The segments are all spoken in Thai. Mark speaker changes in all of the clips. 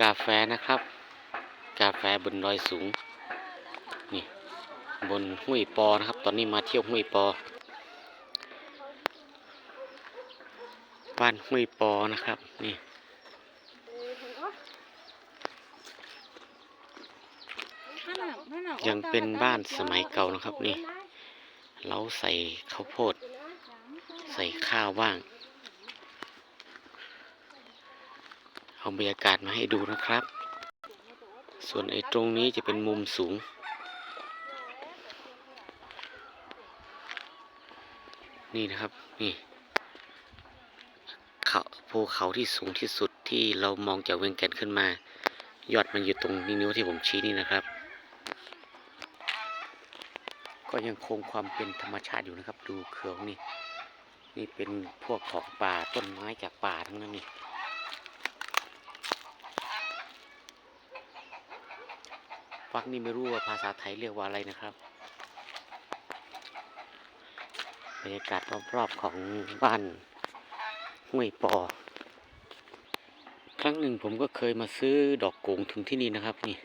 Speaker 1: กาแฟนะครับ กาแฟบนดอยสูง นี่ บนห้วยปอนะครับ ตอนนี้มาเที่ยวห้วยปอ บ้านห้วยปอนะครับ นี่ยังเป็นบ้านสมัยเก่านะครับนี่ เราใส่ข้าวโพด ใส่ข้าวว่าง เอาบรรยากาศมาให้ดูนะครับ ส่วนไอ้ตรงนี้จะเป็นมุมสูง นี่นะครับ นี่เขาภูเขาที่สูงที่สุดที่เรามองจากเวียงแก่นขึ้นมา ยอดมันอยู่ตรงนิ้วที่ผมชี้นี่นะครับ ก็ยังคงความเป็นธรรมชาติอยู่นะครับ ดูเขืองนี่ นี่เป็นพวกของป่าต้นไม้จากป่าทั้งนั้นนี่ ฟักนี่ไม่รู้ว่าภาษาไทยเรียกว่าอะไรนะครับบรรยากาศรอบๆของบ้านห้วยปอ ครั้งหนึ่งผมก็เคยมาซื้อดอกโกงถึงที่นี่นะครับนี่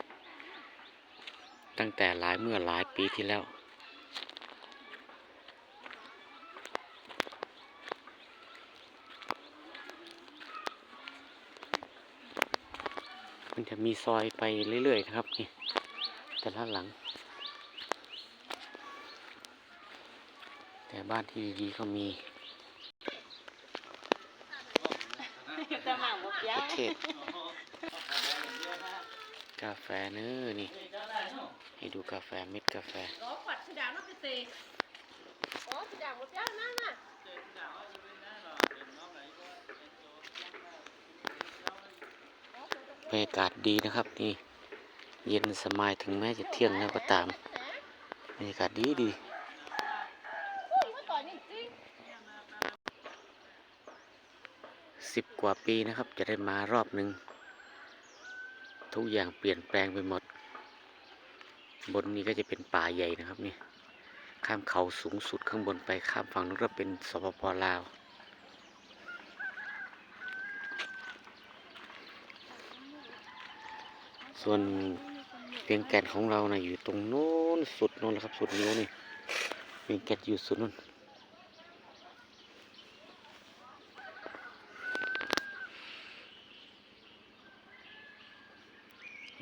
Speaker 1: ตั้งแต่หลายเมื่อหลายปีที่แล้วมันจะมีซอยไปเรื่อยๆนะครับนี่ แต่ละหลัง แต่บ้านที่ดีๆก็มีประเทศกาแฟเนื้อนี่ ให้ดูกาแฟเม็ดกาแฟบรรยากาศดีนะครับนี่ เย็นสบายถึงแม้จะเที่ยงแล้วก็ตามบรรยากาศดีดีสิบกว่าปีนะครับ จะได้มารอบหนึ่งทุกอย่างเปลี่ยนแปลงไปหมด บนนี้ก็จะเป็นป่าใหญ่นะครับนี่ข้ามเขาสูงสุดข้างบนไปข้ามฝั่งนู้นก็เป็นสปปลาว ส่วน เวียงแก่นของเรานะอยู่ตรงโน้นสุดโน้นแหละครับสุดนิ้วนี่เวียงแก่นอยู่สุดโน้น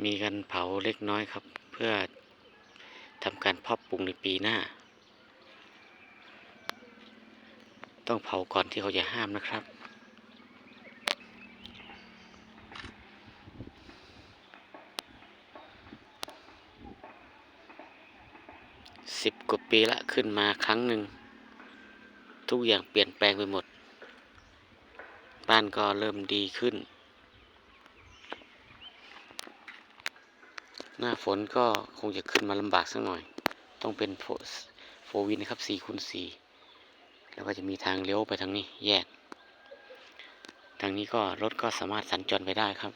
Speaker 1: มีการเผาเล็กน้อยครับ เพื่อทำการเพาะปลูกในปีหน้า ต้องเผาก่อนที่เขาจะห้ามนะครับ สิบกว่าปีละขึ้นมาครั้งหนึ่ง ทุกอย่างเปลี่ยนแปลงไปหมด บ้านก็เริ่มดีขึ้น หน้าฝนก็คงจะขึ้นมาลำบากสักหน่อย ต้องเป็นโฟวินนะครับสี่คูณสี่แล้วก็จะมีทางเลี้ยวไปทางนี้แยก ทางนี้ก็รถก็สามารถสัญจรไปได้ครับ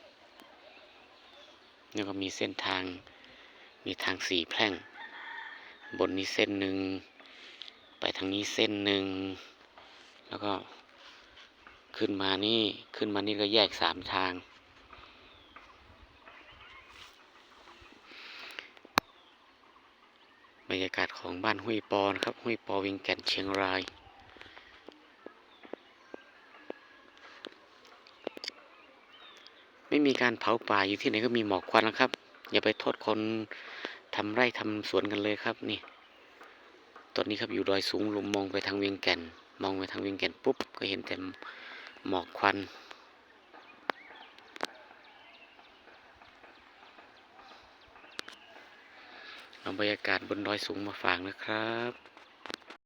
Speaker 1: แล้วก็มีเส้นทางมีทางสี่แพร่ง บนนี้เส้นหนึ่ง ไปทางนี้เส้นหนึ่ง แล้วก็ขึ้นมานี่ ขึ้นมานี่ก็แยกสามทาง บรรยากาศของบ้านห้วยปอนครับห้วยปอวิงแก่นเชียงรายไม่มีการเผาป่าอยู่ที่ไหนก็มีหมอกควันนะครับ อย่าไปโทษคน ทำไร่ทำสวนกันเลยครับนี่ ตอนนี้ครับอยู่ดอยสูงลมมองไปทางเวียงแก่น มองไปทางเวียงแก่นปุ๊บก็เห็นแต่หมอกควันเอาบรรยากาศบนดอยสูงมาฝากนะครับ